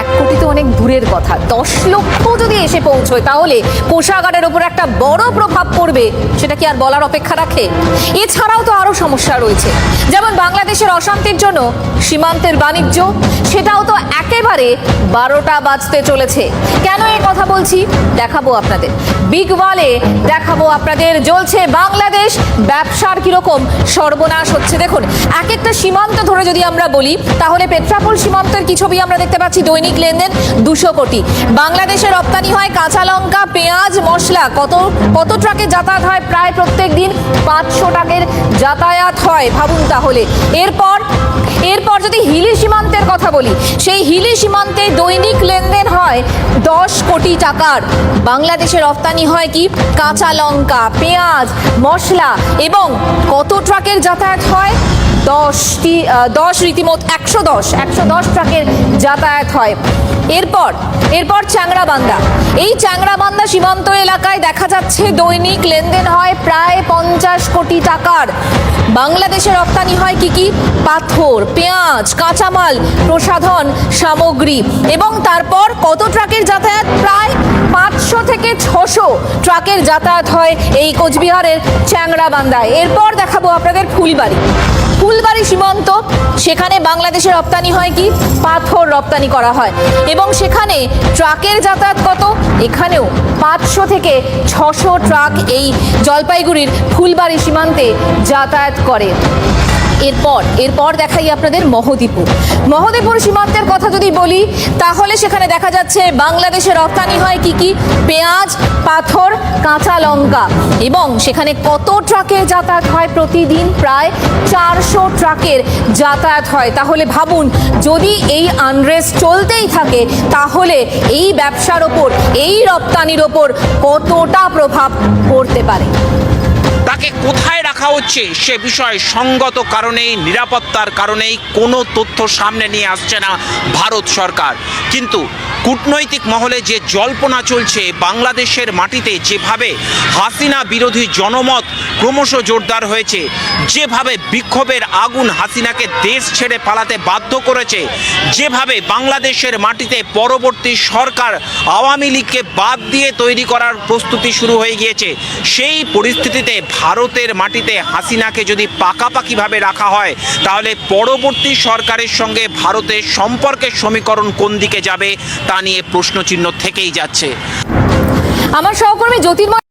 এক কোটি তো অনেক দূরের কথা। দশ লক্ষ যদি এসে পৌঁছয়, তাহলে কোষাগারের ওপর একটা বড় প্রভাব পড়বে, সেটা কি আর বলার অপেক্ষা রাখে? এছাড়াও তো আরও সমস্যা রয়েছে। যেমন বাংলাদেশের অশান্তির জন্য সীমান্তের বাণিজ্য, সেটাও তো একেবারে বারোটা বাজতে চলেছে। কেন এই কথা বলছি? দেখাবো আপনাদের। বিগ ওয়ালে দেখাবো আপনাদের, জ্বলছে বাংলাদেশ, ব্যবসার কীরকম সর্বনাশ হচ্ছে। দেখুন, এক একটা সীমান্ত ধরে যদি আমরা বলি, তাহলে পেট্রাপোল সীমান্তের কি ছবি আমরা দেখতে পাচ্ছি? দৈনিক লেনদেন দুশো কোটি। বাংলাদেশে রপ্তানি হয় কাঁচা লঙ্কা, পেঁয়াজ, মশলা। কত কত ট্রাকে যাতায়াত হয়? প্রায় প্রত্যেক দিন পাঁচশো টাকের যাতায়াত হয়। ভাবুন তাহলে। এরপর এরপর যদি হিলি সীমান্তের কথা বলি। সেই হিলি সীমান্তে দৈনিক লেনদেন হয় দশ কোটি টাকার। বাংলাদেশে রপ্তানি হয় কি? কাঁচা লঙ্কা, পেঁয়াজ, মশলা এবং কত ট্রাকের যাতায়াত হয়? দশটি দশ রীতিমত একশো দশ একশো দশ ট্রাকের যাতায়াত হয়। এরপর এরপর চ্যাংরাবান্ধা এই চ্যাংরাবান্ধা সীমান্ত এলাকায় দেখা যাচ্ছে দৈনিক লেনদেন হয় প্রায় পঞ্চাশ কোটি টাকার। বাংলাদেশে রপ্তানি হয় কি কি? পাথর, পেঁয়াজ, কাঁচামাল, প্রসাধন, সামগ্রী। এবং তারপর কত ট্রাকের পাঁচশো ছশো ট্রাকের যাতায়াত হয় এই কোচবিহারের চ্যাংরাবান্ধায় এরপর দেখাবো আপনাদের ফুলবাড়ি। ফুলবাড়ি সীমান্ত, সেখানে বাংলাদেশে রপ্তানি হয় কি? পাথর রপ্তানি করা হয়। এবং সেখানে ট্রাকের যাতায়াত কত? এখানেও পাঁচশো থেকে ছশো ট্রাক এই জলপাইগুড়ির ফুলবাড়ি সীমান্তে যাতায়াত করে। এরপর এরপর দেখাই আপনাদের মহদীপুর মহদীপুর সীমান্তের কথা যদি বলি, তাহলে সেখানে দেখা যাচ্ছে বাংলাদেশে রপ্তানি হয় কি কি? পেঁয়াজ, পাথর, কাঁচা লঙ্কা। এবং সেখানে কত ট্রাকের যাতায়াত হয় প্রতিদিন? প্রায় চারশো ট্রাকের যাতায়াত হয়। তাহলে ভাবুন, যদি এই আনরেস্ট চলতেই থাকে, তাহলে এই ব্যবসার ওপর, এই রপ্তানির ওপর কতটা প্রভাব পড়তে পারে? তাকে কোথায় রাখা হচ্ছে। সে বিষয়ে সঙ্গত কারণেই, নিরাপত্তার কারণেই কোনো তথ্য সামনে নিয়ে আসছে না ভারত সরকার। কিন্তু কূটনৈতিক মহলে যে জল্পনা চলছে, বাংলাদেশের মাটিতে যেভাবে হাসিনা বিরোধী জনমত ক্রমশ জোরদার হয়েছে, যেভাবে বিক্ষোভের আগুন হাসিনাকে দেশ ছেড়ে পালাতে বাধ্য করেছে, যেভাবে বাংলাদেশের মাটিতে পরবর্তী সরকার আওয়ামী লীগকে বাদ দিয়ে তৈরি করার প্রস্তুতি শুরু হয়ে গিয়েছে, সেই পরিস্থিতিতে ভারতের মাটিতে হাসিনাকে যদি পাকাপাকিভাবে রাখা হয়, তাহলে পরবর্তী সরকারের সঙ্গে ভারতের সম্পর্কের সমীকরণ কোন দিকে যাবে তা নিয়ে প্রশ্নচিহ্ন থেকেই যাচ্ছে। আমার সহকর্মী জ্যোতির্ময়